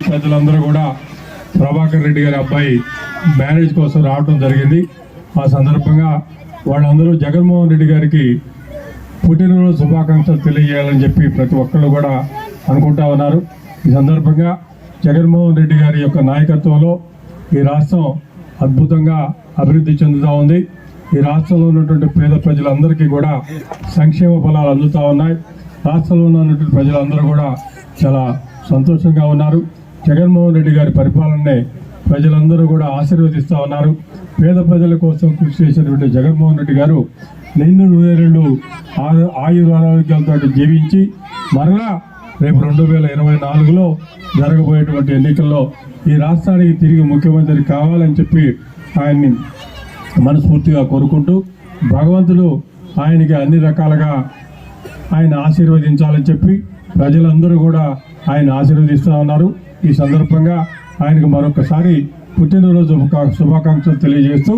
ప్రజలందరూ కూడా ప్రభాకర్ రెడ్డి గారి అబ్బాయి మ్యారేజ్ కోసం రావడం జరిగింది. ఆ సందర్భంగా వాళ్ళందరూ జగన్మోహన్ రెడ్డి గారికి పుట్టినరోజు శుభాకాంక్షలు తెలియజేయాలని చెప్పి ప్రతి ఒక్కళ్ళు కూడా అనుకుంటా ఉన్నారు. ఈ సందర్భంగా జగన్మోహన్ రెడ్డి గారి యొక్క నాయకత్వంలో ఈ రాష్ట్రం అద్భుతంగా అభివృద్ధి చెందుతూ ఉంది. ఈ రాష్ట్రంలో ఉన్నటువంటి పేద ప్రజలందరికీ కూడా సంక్షేమ ఫలాలు అందుతూ ఉన్నాయి. రాష్ట్రంలో ఉన్నటువంటి ప్రజలందరూ కూడా చాలా సంతోషంగా ఉన్నారు. జగన్మోహన్ రెడ్డి గారి పరిపాలననే ప్రజలందరూ కూడా ఆశీర్వదిస్తూ ఉన్నారు. పేద ప్రజల కోసం కృషి చేసినటువంటి జగన్మోహన్ రెడ్డి గారు నిన్ను నూరేళ్ళు ఆరు ఆయురారోగ్యాలతో జీవించి మరలా రేపు రెండు వేల ఇరవై నాలుగులో జరగబోయేటువంటి ఎన్నికల్లో ఈ రాష్ట్రానికి తిరిగి ముఖ్యమంత్రి కావాలని చెప్పి ఆయన్ని మనస్ఫూర్తిగా కోరుకుంటూ భగవంతుడు ఆయనకి అన్ని రకాలుగా ఆయన ఆశీర్వదించాలని చెప్పి ప్రజలందరూ కూడా ఆయన ఆశీర్వదిస్తూ ఉన్నారు. ఈ సందర్భంగా ఆయనకు మరొకసారి పుట్టినరోజు శుభాకాంక్షలు తెలియజేస్తూ